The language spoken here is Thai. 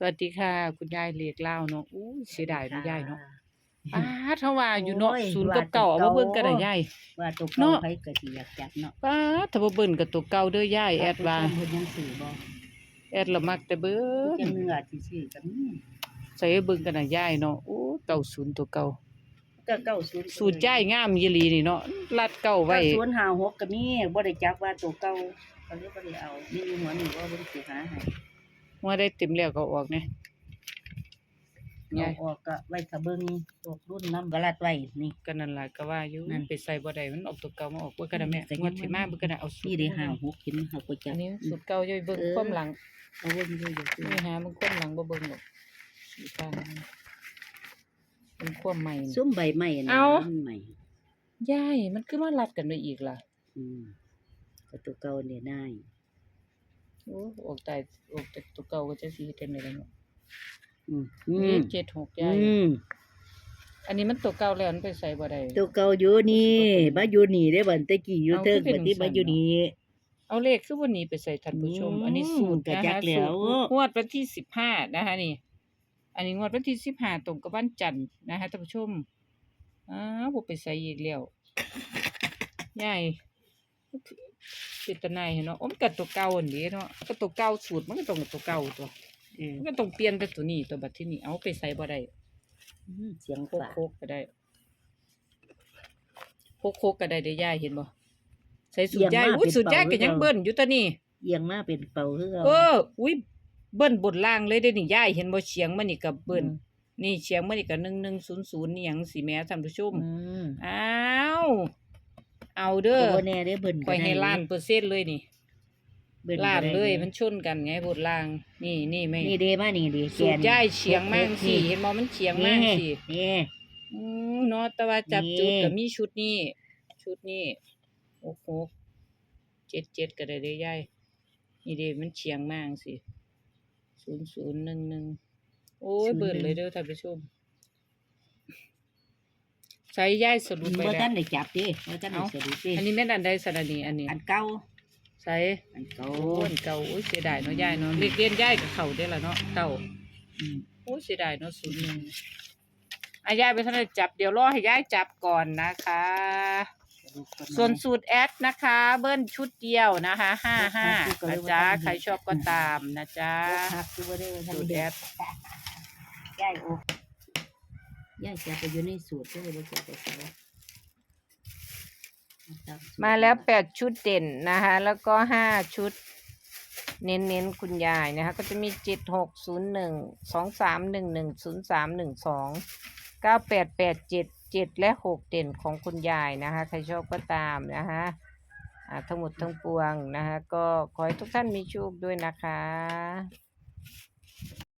สวัสดีค่ะ คุณยายเลียกเล่าวเนาะอู้เสียดายเนาะยายเนาะป้าดเท่าว่าอยู่เนาะโอ้ยศูนย์กับเก่าเอามาเบิ่งกันน่ะยายว่าตัวเนาะเก่าไผก็สิอยากจับเนาะป้าดถ้าบ่เบิ่นกับตัวเก่าเด้อยายแอดว่าเพิ่นยังซื้อบ่แอดละมักแต่เบิ่จังงเนื้อที่ซื้อก็มีใส่เบิ่งกันน่ะยายเนาะโอ้เก่าศูนย์ตัวเก่าก็เก้าศูนย์สูตรยายงามยีหลีนี่เนาะรัดเก่าไว้เก้าศูนย์ห้าหกก็มีบ่ได้จับว่าตัวเก่าก็เลยบ่ได้เอานี่อยู่หัวนี่ว่าเบิ่งสิหาให้ ว่าได้เต็มแล้วก็ออกเนี่ยเอายายออกก็ไว้ถ้าเบิ่งตัวรุ่นน้ำกระลัดไว้นี่ ก็นั่นล่ะก็ว่าอยู่นั่นไปใส่บ่ได้มันออกตัวเก่ามาออกเบิ่งกันน่ะแม่ก็ยัง งวดสิมาเบิ่งกันน่ะเอาสูตรนี่ได้ห้าหกเห็นเฮาก็จัอับนนี้สูตรเก่าอย่าไปเบิ่งเออความหลังเอาเบิ่งอยู่อยู่นี่หามันความหลังบ่เบิ่งหรอกสีฟ้านี่เป็นความใหม่นี่ ซุ้มใบไม้นะเอามันใหม่ยายมันคือมารัดกันไปอีกล่ะอืมก็ตัวเก่าเนี่ยได้ โอ้ออกตายออกจากตัวเก่าก็จะสีเต็มเลยเนาะอืมอืนี่มเจ็ดหกอืยายมอันนี้มันตัวเก่าแล้วมันไปใส่บ่ได้ตัวเก่าอยู่นี่มาอยู่นี่ได้บันตะกี้อยู่เอาเทิงคือเป็บันดนี้สั่มานอยู่นี่ เอาเลขคือวันนี้ไปใส่ท่านผู้ชม อืมอันนี้สูตรก็นะจัคะกแล้วสูตรงวดวันที่สิบห้านะคะนี่ อันนี้งวดวันที่สิบห้าตรงกับวันจันทร์นะคะท่านผู้ชมอ้าวบ่ไปใส่อีกแล้วยาย เป็นตาในายเนาะโอ้มันก็ตัวเก่าอันนี้เนาะก็ตัวเก่าสูตรมันก็ต้องกับตัวเก่าตัวเออมันก็ต้องเปลี่ยนแต่ตัวนี้ตัวบัดที่นี่เอาไปใส่บ่ได้อืมเสียงโคกฝาโคกก็ได้โคกโคกก็ได้เด้อยายเห็นบ่ใส่สูตรยายอุ้ยสูตรยายก็ยังเบิ้นอยู่ตัวนี้เอียงมาเป็นเป่าคือเอาเอออุ้ยเบิ้นบนล่างเลยเด้นี่ยายเห็นบ่เฉียงมันนี่ก็เบิ้นนี่เฉียงมันนี่ก็1100นี่หยังสิแม่ท่านผู้ชมอืมอ้าว เอาเด้อโอ้แน่ได้เบิ่นปล่อยให้ล้านเปอร์เซ็นต์เลยนี่เบิ่นล้านก็ได้เลยมันชนกันไงบนล่าง นี่นี่แม่นี่เด้มานี่เด้สูตรยายเฉียงมากสินี่เห็นบ่มันเฉียงมากสิ นี่ อืมเนาะแต่ว่าจับนี่จุดก็มีชุดนี้ ชุดนี้โอ้โหเจ็ดเจ็ดก็ได้เด้ยายนี่เด้มันเฉียงมากสิศูนย์ศูนย์หนึ่งหนึ่งโอ้ยเบิดเลยเด้อท่านผู้ชม ใช้ยายสรุปไปบ่แล้ทัวนได้จับเด้บ่ทันได้เอ้าสรุปเด้อันนี้แม่นอันใดสระนีอันนี้อันเก่าใช้อันเก่าโอ้อันเก่าโอ้ยเสียดายเนาะยายเนาะเรียกเรียนยายกับเขาได้อละเนาะเก่าอืมโอ้ยเสียดายเนาะศูนย์หนึ่งอายายไปท่านได้จับเดี๋ยวรอให้ยายจับก่อนนะคะสรุปก่อส่วนสูตรแอดนะคะ เบิ้ลชุดเดียวนะคะห้าห้านะจ๊ะใครชอบก็ตามนะจ๊ะโอ้หักคือบ่ได้ว่าทันสูตรได้แอดยายโอ้ ยายจะไปอยู่ในสูตรก็เลยบ่จะไปใส่มาแล้วแปดชุดเด่นนะคะ แล้วก็ห้าชุด เน้นเน้นๆคุณยายนะคะ ก็จะมีเจ็ดหกศูนย์หนึ่งสองสามหนึ่งหนึ่งศูนย์สามหนึ่งสองเก้าแปดแปดเจ็ดเจ็ดและหกเด่นของคุณยายนะคะ ใครชอบก็ตามนะคะอ่าทั้งหมดทั้งปวงนะคะ ก็ขอให้ทุกท่านมีโชคด้วยนะคะ